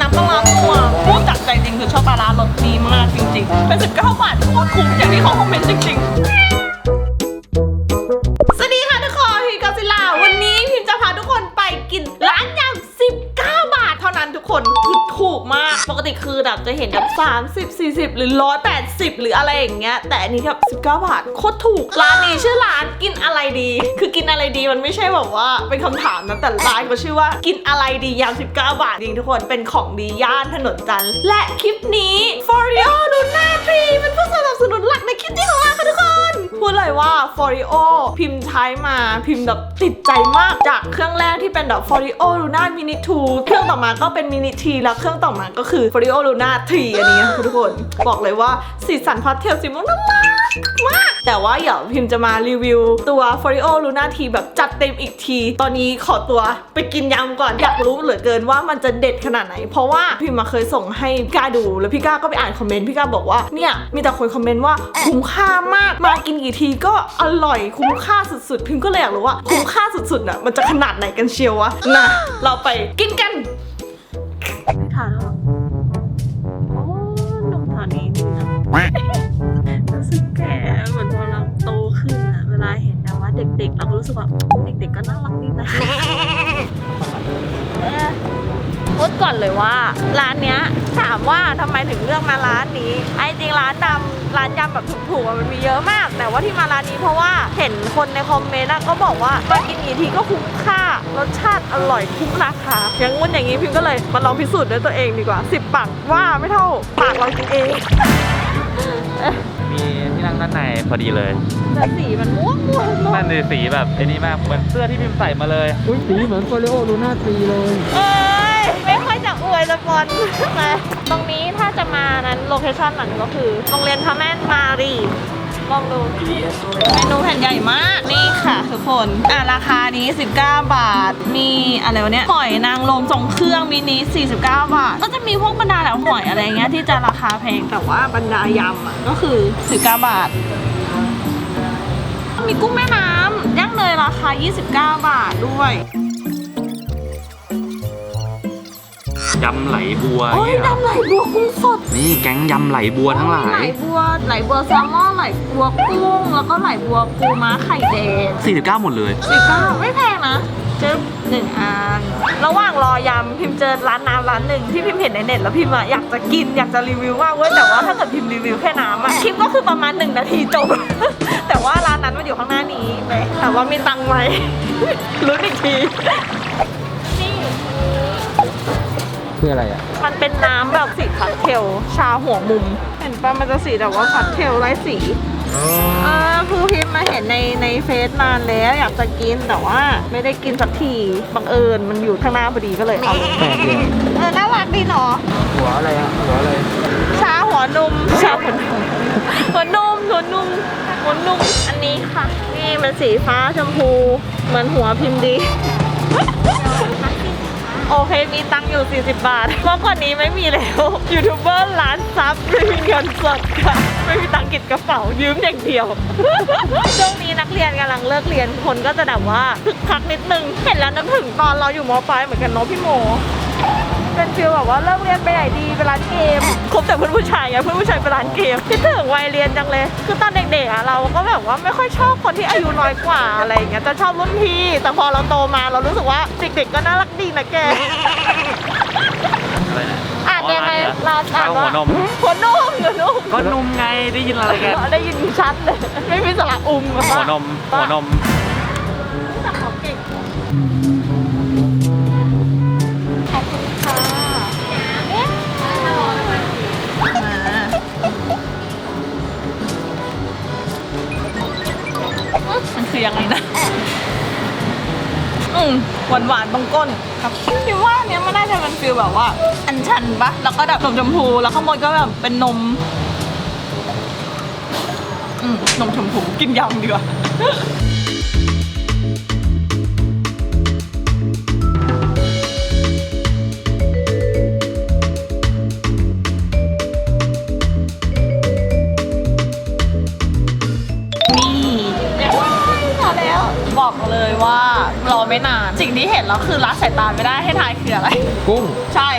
น้ำปลาร้าตัวพูดจากใจจริงคือชอบปลาร้ารสดีมากจริงๆเป็นสิบเก้าบาทโคตรคุ้มอย่างที่เขาคอมเมนต์จริง ๆ ปกติคือแบบจะเห็นแบบ30 40 หรือ 180 หรืออะไรอย่างเงี้ย แต่อันนี้แบบ19 บาท โคตรถูก ร้านนี้ชื่อร้านกินอะไรดี คือกินอะไรดีมันไม่ใช่แบบว่าเป็นคำถามนะ แต่ร้านก็ชื่อว่ากินอะไรดียำ19 บาทจริงทุกคน เป็นของดีย่านถนนจันทร์และคลิปนี้ For y o ดูหน้าทรีเป็นผู้สนับสนุนหลักในคลิปนี้ของเราค่ะทุกคน พูดเลยว่า f o r i o พิมพ์ใช้มาพิมพ์แบบติดใจมากจากเครื่องแรกที่เป็นแบบ f o r i o Luna Mini 2เครื่องต่อมาก็เป็น Mini T แล้วเครื่องต่อมาก็คือ f o r i o Luna 3อันนี้นะทุกคน บอกเลยว่าสีสันพาสเทลสีม่วงน่ารัก มาก แต่ว่าเดี๋ยวพิมพ์จะมารีวิวตัว f o r i o Luna T แบบจัดเต็มอีกที ตอนนี้ขอตัวไปกินยำก่อน อยากรู้เหลือเกินว่ามันจะเด็ดขนาดไหน เพราะว่าพิมมาเคยส่งให้พี่ก้าดู แล้วพี่ก้าก็ไปอ่านคอมเมนต์ พี่ก้าบอกว่า เนี่ย มีแต่คนคอมเมนต์ว่าคุ้มค่ามาก มากินกี่ทีก็อร่อย คุ้มค่าสุดๆ พิมก็เลยอยากรู้ว่าคุ้มค่าสุดๆน่ะ มันจะขนาดไหนกันเชียววะนะเราไปกินกันทานแล้วโอ้นมทานนี้ดีนะรู้สึกแก่ เหมือนพอเราโตขึ้นอะเวลาเห็นนะว่าเด็กๆ เราก็รู้สึกว่าเด็กๆก็น่ารักดีนะพูดก่อนเลยว่า ร้านเนี้ยถามว่าทำไมถึงเลือกมาร้านนี้ ไอ้จริงร้านดำร้านยำแบบถูกๆมันมีเยอะมาก แต่ว่าที่มาร้านนี้เพราะว่าเห็นคนในคอมเมนต์อะก็บอกว่ามากินกี่ทีก็คุ้มค่ารสชาติอร่อยคุ้มราคาอย่างงู้นอย่างนี้พิมก็เลยมาลองพิสูจน์ด้วยตัวเองดีกว่า 10ปากว่าไม่เท่าปากเรากินเอง มีที่นั่งด้านในพอดีเลยแต่สีมันม่วงม่วงม่วงนั่นเลยสีแบบไอ้นี่มากเหมือนเสื้อที่พิมพ์ใส่มาเลยอุ้ยสีเหมือนโฟลิโอลูน่าตรีเลยเอ้ยไม่ค่อยจะอวยสปอนมาตรงนี้ถ้าจะมานั้นโลเคชั่นนั้นก็คือโรงเรียนพระแม่มารี ลองดู เมนูแผ่นใหญ่มาก นี่ค่ะทุกคน อะ ราคานี้ 19 บาท มีอะไรวะเนี่ยหอยนางรมทรงเครื่องมินิ49 บาท ก็จะมีพวกบรรดาแบบหอยอะไรเงี้ยที่จะราคาแพงแต่ว่าบรรดายำอะก็คือ 19 บาท มีกุ้งแม่น้ำย่างเนยราคา 29 บาทด้วย ยำไหลบัวโอ้ยเนี่ยดำไหลบัวกุ้งสดนี่แก๊งยำไหลบัวทั้งหลาไหลย บัวไหลบัวแซลมอนไหลบัวกุ้งแล้วก็ไหลบัวปูม้าไข่แดง49 หมดเลย สิบเก้าไม่แพงนะจึ๊บหนึ่งอันระหว่างรอยำพิมพ์เจอร้านน้ำร้านหนึ่งที่พิมพ์เห็นในเน็ตแล้วพิมพ์อะอยากจะกินอยากจะรีวิวมากเว้ยแต่ว่าถ้าเกิดพิมพ์รีวิวแค่น้ำอะคลิปก็คือประมาณหนึ่งนาทีจบ แต่ว่าร้านนั้นมันอยู่ข้างหน้านี้ไปแต่ว่ามีตังค์ไหมลุ้นอีกที คืออะไรอะ มันเป็นน้ำแบบสีพาสเทลชาหัวมุม เห็นปะมันจะสีแบบว่าพาสเทลไร้สีเออคือพิมพ์มาเห็นในในเฟซนานแล้วอยากจะกินแต่ว่าไม่ได้กินสักทีบังเอิญมันอยู่ข้างหน้าพอดีก็เลยเอาแปลกเลยเออน่ารักดีเนาะหัวอะไรอะหัวอะไร ชาหัวนุ่มชาหัวนุ่มหัวนุ่มหัวนุ่มหัวนุ่มอันนี้ค่ะ นี่มันสีฟ้าชมพู เหมือนหัวพิมพ์ดี โอเคมีตังค์อยู่ 40 บาทมากกว่านี้ไม่มีแล้วยูทูบเบอร์ร้านซับไม่มีเงินสดค่ะ ไม่มีตังค์กิดกระเป๋ายืมอย่างเดียว ช่วงนี้นักเรียนกำลังเลิกเรียนคนก็จะแบบว่าคึกคักนิดนึง เห็นแล้วนึกถึงตอนเราอยู่มปลายเหมือนกันเนาะพี่โม เป็นฟีลแบบว่าเลิกเรียนไปไหนดีไปร้านเกมคบแต่เพื่อนผู้ชายไงเพื่อนผู้ชายไปร้านเกมคิดถึงวัยเรียนจังเลย คือตอนเด็กๆอะเราก็แบบว่าไม่ค่อยชอบคนที่อายุน้อยกว่าอะไรอย่างเงี้ยจะชอบรุ่นพี่แต่พอเราโตมาเรารู้สึกว่าเด็กๆก็น่ารักดีนะแกอะไรนะอ่านยังไงเราอ่านหัว่าวนมหัวนมหัวนมก็นมไงได้ยินอะไรกันได้ยินชัดเลยไม่มีสระอุ้มอะหัวนมหัวนม คือยังไงนะ อืมหวานหวานๆตรงก้นครับคิดว่าอันเนี้ยมันน่าจะเป็นฟิลแบบว่า อันชันปะแล้วก็แบบนมชมพูแล้วข้างบนก็แบบเป็นนม อืมนมชมพูกินยำดีกว่า บอกเลยว่ารอไม่นาน สิ่งที่เห็นแล้วคือละสายตาไม่ได้ให้ทายคืออะไร กุ้ง ใช่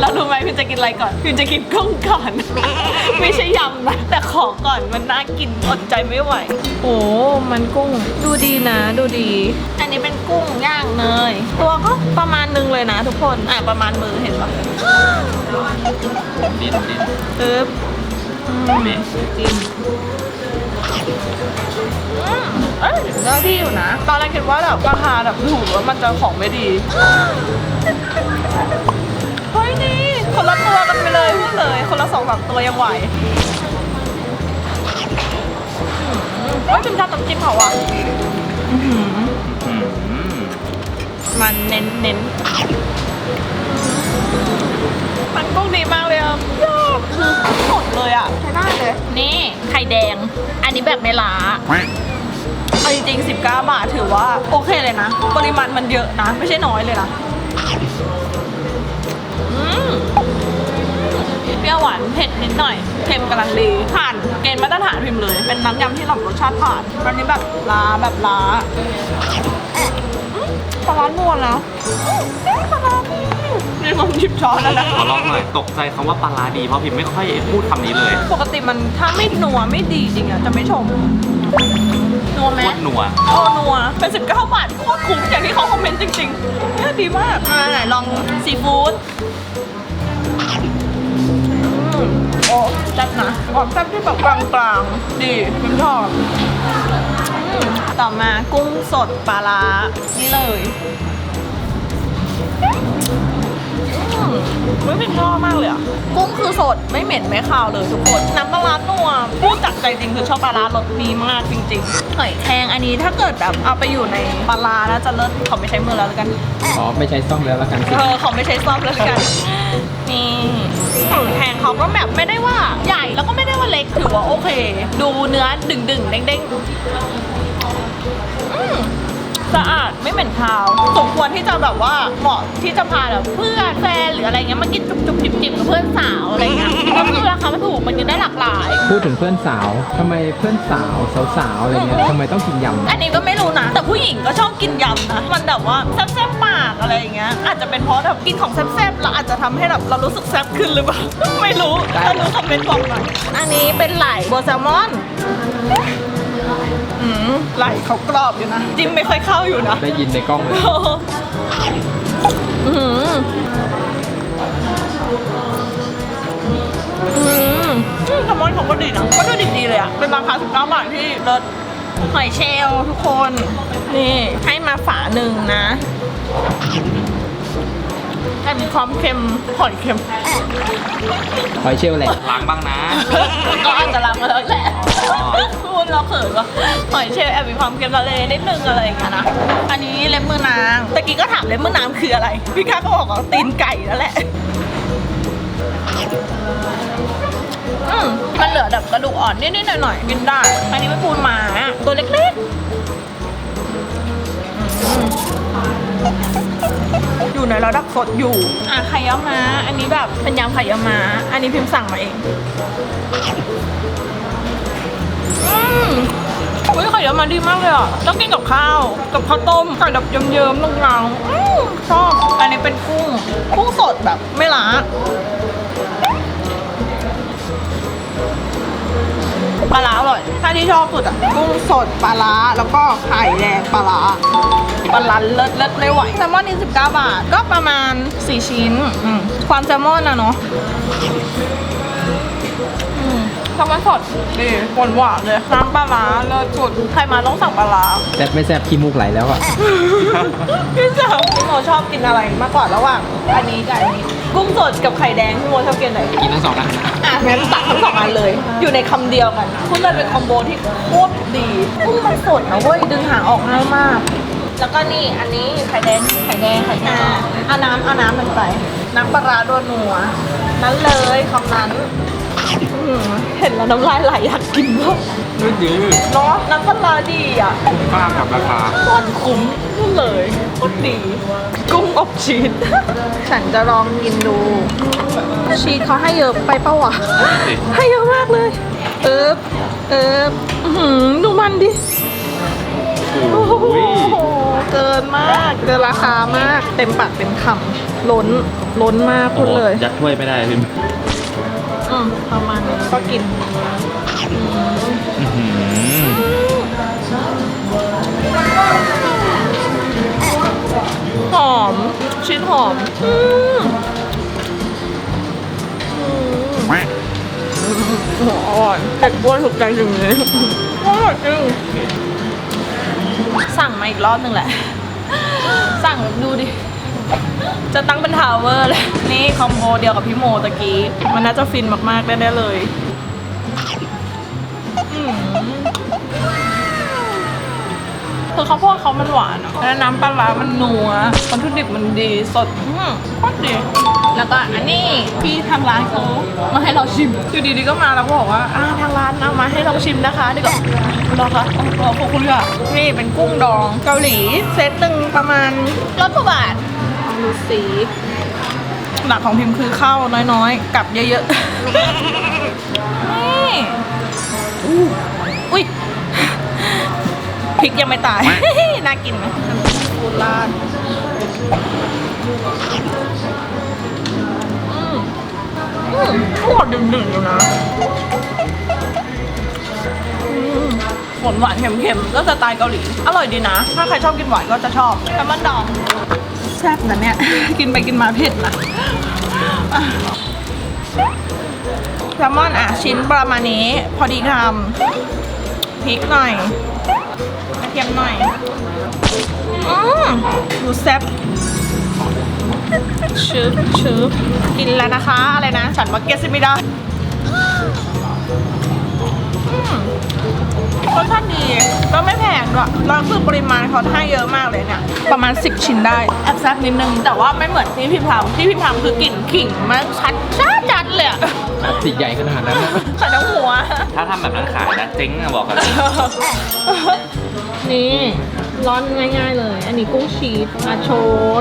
แล้วรู้ไหมพิมจะกินอะไรก่อนพิมจะกินกุ้งก่อน ไม่ใช่ยำนะแต่ขอก่อนมันน่ากินอดใจไม่ไหว โอ้มันกุ้ง ดูดีนะ ดูดี อันนี้เป็นกุ้งย่างเนยตัวก็ประมาณนึงเลยนะทุกคนอะประมาณมือเห็นปะดิ้นดิ้นปึ๊บอืมกินอืม เอ้ยได้ที่อยู่นะ ตอนแรกคิดว่าแบบราคาแบบถูกแล้วมันจะของไม่ดี เฮ้ยนี่คนละตัวกันไปเลยพูดเลย คนละสองสามตัวยังไหวอืมเฮ้ยจิ้มชอบน้ำจิ้มเขาอะอื้อหืออืมมันเน้นเน้น มันกุ้งดีมากเลยอะยอดคือสดเลยอะ ใช้ได้เลย นี่ไข่แดง อันนี้แบบไม่ล้าเอาจริงๆ19 บาทถือว่า โอเคเลยนะ ปริมาณมันเยอะนะ ไม่ใช่น้อยเลยนะอืมเปรี้ยวหวานเผ็ดนิดหน่อยเค็มกำลังดีผ่านเกณฑ์มาตรฐานพิมพ์เลย เป็นน้ำยำที่แบบรสชาติผ่านอันนี้แบบล้าแบบล้าอืมปลาร้านัวนะอืมปลาร้า ดีนี่ผมหยิบช้อนแล้วนะขอลองหน่อยตกใจคำว่าปลาร้าดีเพราะพิมไม่ค่อยพูดคำนี้เลยปกติมันถ้าไม่นัวไม่ดีจริงอะจะไม่ชมนัวไหมโคตรนัวโอ้นัวเป็น 19 บาทโคตรคุ้มอย่างที่เขาคอมเมนต์จริงๆเนี่ยดีมากอ่าไหนลองซีฟู้ดอืมโอ้แซ่บนะความแซ่บที่แบบกลางๆดีพิมชอบอืมต่อมากุ้งสดปลาร้านี่เลย ไม่เป็นชอบมากเลยอะ กุ้งคือสดไม่เหม็นไม่คาวเลยทุกคน น้ำปลาร้านัวพูดจากใจจริงคือชอบปลาร้ารสดีมากจริงๆหอยแครงอันนี้ถ้าเกิดแบบเอาไปอยู่ในปลาร้าแล้วจะเลิศขอไม่ใช้มือแล้วแล้วกันอ๋อไม่ใช้ซ่อมแล้วละกันสิเออขอไม่ใช้ซ่อมแล้วกันนี่หอยแครงเขาก็แบบไม่ได้ว่าใหญ่แล้วก็ไม่ได้ว่าเล็กถือว่าโอเค ดูเนื้อดึงดึงๆเด้งเด้งๆอืม สะอาดไม่เหม็นคาว สมควรที่จะแบบว่าเหมาะที่จะพาแบบเพื่อนแฟนหรืออะไรเงี้ยมากินจุบจุบจิบจิบกับเพื่อนสาวอะไรเงี้ยก็คือราคามันถูกมันกินได้หลากหลาย พูดถึงเพื่อนสาวทำไมเพื่อนสาวสาวๆอะไรเงี้ยทำไมต้องกินยำอันนี้ก็ไม่รู้นะ แต่ผู้หญิงก็ชอบกินยำนะมันแบบว่าแซ่บๆปากอะไรอย่างเงี้ยอาจจะเป็นเพราะแบบกินของแซ่บๆแล้วอาจจะทำให้แบบเรารู้สึกแซ่บขึ้นหรือเปล่าไม่รู้ได้ถ้ารู้คอมเมนต์บอกหน่อยอันนี้เป็นไหล่บัวแซลมอนอืม ไหล่เขากรอบอยู่นะ จิ้มไม่ค่อยเข้าอยู่นะ ได้ยินในกล้องเลยอืมอืมแซลมอนเขาก็ดีนะก็ดูดีๆเลยอะเป็นราคา19บาทที่เลิศหอยเชลล์ทุกคน นี่ให้มาฝาหนึ่งนะ แต่มีความเค็มหอยเค็มหอยเชลล์แหละล้างบ้างนะ ก็อาจจะล้างมาแล้วแหละอ๋อพูดเราเขินว่าหอยเชลล์แอบมีความเค็มทะเลนิดนึงอะไรอย่างเงี้ยนะอันนี้เล็บมือนางตะกี้ก็ถามเล็บมือนางคืออะไรพี่ก้าก็บอกว่าตีนไก่นั่นแหละอืมมันเหลือแบบกระดูกอ่อนนิดๆหน่อยๆกินได้ อันนี้เป็นปูนหมา เราดับสดอยู่อะไข่ยาม้า อันนี้แบบเป็นยำไข่ยาม้า อันนี้พิมพ์สั่งมาเองอืมอุ้ยไข่ยาม้าดีมากเลยอะต้องกินกับข้าว กับข้าวต้มไก่แบบเยิ้มๆลงกลางอืมชอบ อันนี้เป็นกุ้ง กุ้งสดแบบไม่ล้า ปลาร้าอร่อย ถ้าที่ชอบสุดอะกุ้งสดปลาร้าแล้วก็ไข่แดงปลาร้าปลาร้าเลิศเลิศไม่ไหวแซลมอนนี่19 บาท ก็ประมาณ 4 ชิ้นอืมความแซลมอนอะเนาะอืม แซลมอนสดดีหวานหวานๆเลยน้ำปลาร้าเลิศสุดใครมาต้องสั่งปลาร้าแซ่บไม่แซ่บขี้มูกไหลแล้วอะ พี่สาวพี่โมชอบกินอะไรมากกว่าระหว่างอันนี้กับอันนี้กุ้งสดกับไข่แดงพี่โมชอบกินไหนกินทั้งสองอันนะอะงั้นตักทั้งสองอันเลย อยู่ในคำเดียวกันคุณเลยเป็นคอมโบที่โคตรดีกุ้งมันสดนะเว้ยดึงหางออกง่ายมาก แล้วก็นี่อันนี้ไข่แดงไข่แดงไข่แดงเอาน้ำเอาน้ำมันไปน้ำปลาร้าดัวนัวนั้นเลยคำนั้น อื้อหือเห็นแล้วน้ำลายไหลอยากกินมากไม่ดื้อเนาะน้ำปลาร้าดีอะคุ้มค่ากับราคาโคตรคุ้มเลยโคตรดี กุ้งอบชีสฉันจะลองกินดู ชีสเขาให้เยอะไปปะวะให้เยอะมากเลย เอิบเอิบอื้อหือดูมันดิโอ้โอ้โหยเกินมากเกินราคามาก เต็มปากเต็มคำล้นล้นมากพูดเลยยัดถ้วยไม่ได้พิมพ์อืม ประมาณนี้ก็กินอื้อหือหอม ชิ้นหอมอืมอืมอร่อยเด็กบ้วนถูกใจจริงเลยอร่อยจริงสั่งมาอีกรอบหนึ่งแหละ สั่งดูดิ จะตั้งเป็นทาวเวอร์เลยนี่คอมโบเดียวกับพี่โมตะกี้ มันน่าจะฟินมากๆแน่ๆเลยคือข้าวโพดเขามันหวานอะแล้วน้ำปลาร้ามันนัววัตถุดิบมันดีสดโคตรดี แล้วก็อันนี้พี่ทางร้านเขามาให้เราชิมอยู่ดีๆก็มาแล้วก็บอกว่าอ่าทางร้านเอามาให้ลองชิมนะคะนี่ก็รอคะอ๋อขอบคุณค่ะนี่เป็นกุ้งดองเกาหลีเซตหนึ่งประมาณร้อยกว่าบาท องดูสีหลักของพิมพ์คือข้าวน้อยๆ กับเยอะๆ นี่อู้อุ้ยพริกยังไม่ตาย น่ากินไหมฟูดราดอืมอืมอร่อยดึงๆอยู่นะอืม หวานหวานๆเค็มๆก็สไตล์เกาหลี อร่อยดีนะ ถ้าใครชอบกินหวานก็จะชอบแซลมอนดองแซ่บนะเนี่ย กินไปกินมาเผ็ดนะอะแซลมอนอะ ชิ้นประมาณนี้ พอดีคำพริกหน่อยกระเทียมหน่อยอืมดูแซ่บชืบชืบกินแล้วนะคะ อะไรนะ ฉันมาเก็ตซิไม่ได้อื ไม่แพงด้วยแล้วคือปริมาณเขาให้เยอะมากเลยเนี่ยประมาณ 10 ชิ้นได้แอบแซ่บนิดนึง แต่ว่าไม่เหมือนที่พิมพ์ทำที่พิมพ์ทำคือกลิ่นขิงมันชัดชัดจัดเลยอะติดใหญ่ขนาดนั้นนะใส่ทั้งหัว ถ้าทำแบบนั้นขายนะเจ๊งอะบอกกันเลยนี่ร้อนง่ายๆเลย อันนี้กุ้งชีสมาโช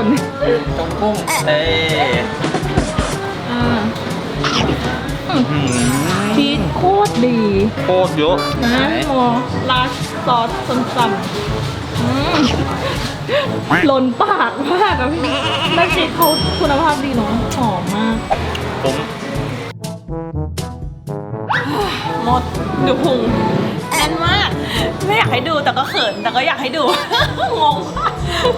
นจงกุ้งเอ้ยอ่าอื้อหือ ชีสโคตรดีโคตรเยอะนะโมลาดซอสซ้ำๆอืมหล่นปากมากอะพี่แล้วชีสเขาคุณภาพดีเนาะหอมมาก ผมหมดดูพุงแน่นมาก ไม่อยากให้ดูแต่ก็เขินแต่ก็อยากให้ดู งง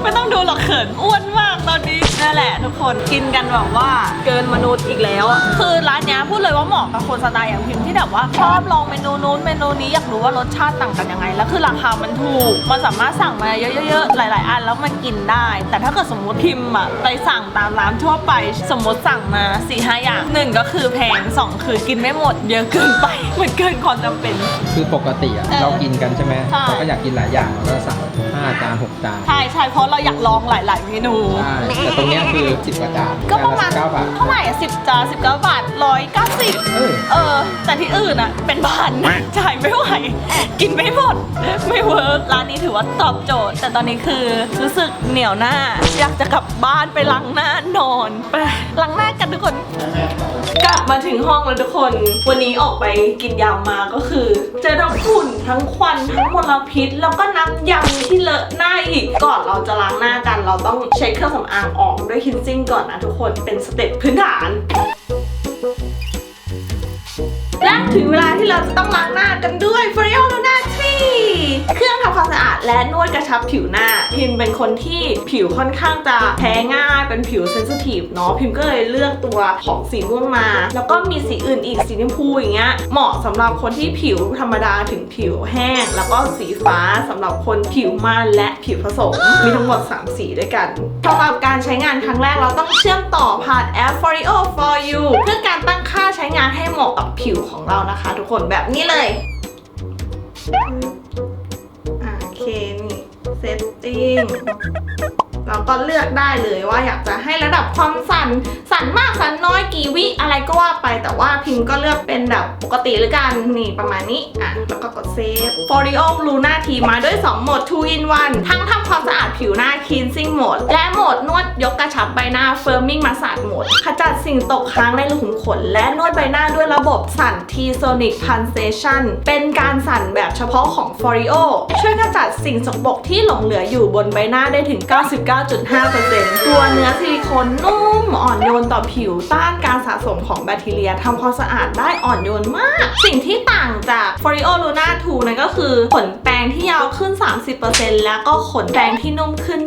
ไม่ต้องดูหรอกเขินอ้วนมากตอนนี้นั่นแหละทุกคนกินกันแบบว่าเกินมนุษย์อีกแล้วอะคือร้านเนี้ยพูดเลยว่าเหมาะกับคนสไตล์อย่างพิมพ์ที่แบบว่าชอบลองเมนูนู้นเมนูนี้อยากรู้ว่ารสชาติต่างกันยังไง แล้วคือราคามันถูกมันสามารถสั่งมาเยอะๆๆหลาย ๆ อันแล้วมันกินได้ แต่ถ้าเกิดสมมติพิมพ์อะไปสั่งตามร้านทั่วไป สมมติสั่งมา4ีหอย่างหนึ่งก็คือแพงสองคือกินไม่หมดเยอะเกินไปมันเกินความจำเป็น คือปกติอะเออเรากินกันใช่ไหมใช่ เราก็อยากกินหลายอย่างเราก็สั่งห้าจานหกจาน ใช่ใช่เพราะเราอยากลองหลาย ๆ เมนู ใช่แต่ตรงเนี้ยคือสิบกว่าจานก็ประมาณเก้าบาทเท่าไหร่สิบจานสิบเก้าบาทร้อยเก้าสิบเออเออ แต่ที่อื่นอะเป็นพัน จ่ายไม่ไหว กินไม่หมด ไม่เวิร์กร้านนี้ถือว่าตอบโจทย์ แต่ตอนนี้คือรู้สึกเหนียวหน้า อยากจะกลับบ้านไปล้างหน้านอนไปล้างหน้ากันทุกคน กลับมาถึงห้องแล้วทุกคน วันนี้ออกไปกินยำมาก็คือ เจอทั้งฝุ่นทั้งควันทั้งมลพิษ แล้วก็น้ำยำที่เลอะหน้าอีกก่อนเราเราจะล้างหน้ากัน เราต้องเช็ดเครื่องสำอางออกด้วยคินซิ่งก่อนนะทุกคนเป็นสเต็ปพื้นฐานและถึงเวลาที่เราจะต้องล้างหน้ากันด้วยเฟรโอแล้วนะ 4 เครื่องทำความสะอาดและนวดกระชับผิวหน้า พิมเป็นคนที่ผิวค่อนข้างจะแพ้ง่ายเป็นผิวเซนซิทีฟเนาะพิมก็เลยเลือกตัวของสีม่วงมา แล้วก็มีสีอื่นอีกสีชมพูอย่างเงี้ยเหมาะสำหรับคนที่ผิวธรรมดาถึงผิวแห้ง แล้วก็สีฟ้าสำหรับคนผิวมันและผิวผสม มีทั้งหมด 3 สีด้วยกันสำหรับการใช้งานครั้งแรกเราต้องเชื่อมต่อผ่านแอป Forio for you เพื่อการตั้งค่าใช้งานให้เหมาะกับผิวของเรานะคะ ทุกคนแบบนี้เลย อ่าโอ เราก็เลือกได้เลยว่าอยากจะให้ระดับความสั่น สั่นมากสั่นน้อยกี่วิอะไรก็ว่าไปแต่ว่าพิมพ์ก็เลือกเป็นแบบปกติหรือกันนี่ประมาณนี้อะแล้วก็กดเซฟ f o r i o Luna T มาด้วย 2 โหมด 2 in 1 ทั้งทำความสะอาดผิวหน้า cleansing mode และโหมดนวดยกกระชับใบหน้า firming massage mode ขจัดสิ่งตกค้างในรูขุมขน และนวดใบหน้าด้วยระบบสั่น T-sonic pulsation เป็นการสั่นแบบเฉพาะของ f o r i o ช่วยขจัดสิ่งสกปรกที่หลงเหลืออยู่บนใบหน้าได้ถึง 99 99.5%ตัวเนื้อซิลิโคนนุ่มอ่อนโยนต่อผิวต้านการสะสมของแบคทีเรียทำความสะอาดได้อ่อนโยนมาก สิ่งที่ต่างจาก f o r i o Luna 2 นั่นก็คือขนแปรงที่ยาวขึ้น 30%แล้วก็ขนแปรงที่นุ่มขึ้น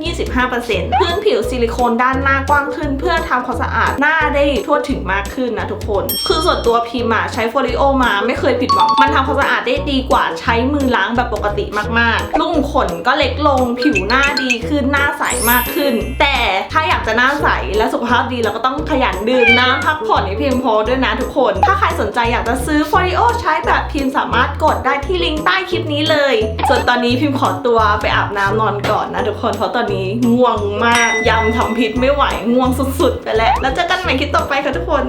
25%พื้นผิวซิลิโคนด้านหน้ากว้างขึ้น เพื่อทำความสะอาดหน้าได้ทั่วถึงมากขึ้นนะทุกคน คือส่วนตัวพิมใช้ f o r i o มาไม่เคยผิดหวัง มันทำความสะอาดได้ดีกว่าใช้มือล้างแบบปกติมากๆลูกขนก็เล็กลงผิวหน้าดีขึ้นหน้าใสมากขึ้น แต่ถ้าอยากจะหน้าใสและสุขภาพดีเราก็ต้องขยันดื่มน้ำพักผ่อนให้เพียงพอด้วยนะทุกคน ถ้าใครสนใจอยากจะซื้อ f o r i o ใช้แบบพิมพ์สามารถกดได้ที่ลิงก์ใต้คลิปนี้เลย ส่วนตอนนี้พิมพ์ขอตัวไปอาบน้ำนอนก่อนนะทุกคนเพราะตอนนี้ง่วงมากยำทำพิษไม่ไหวง่วงสุดๆ ไปแล้วแล้วเจอกันใหม่คลิปต่อไปค่ะทุกคน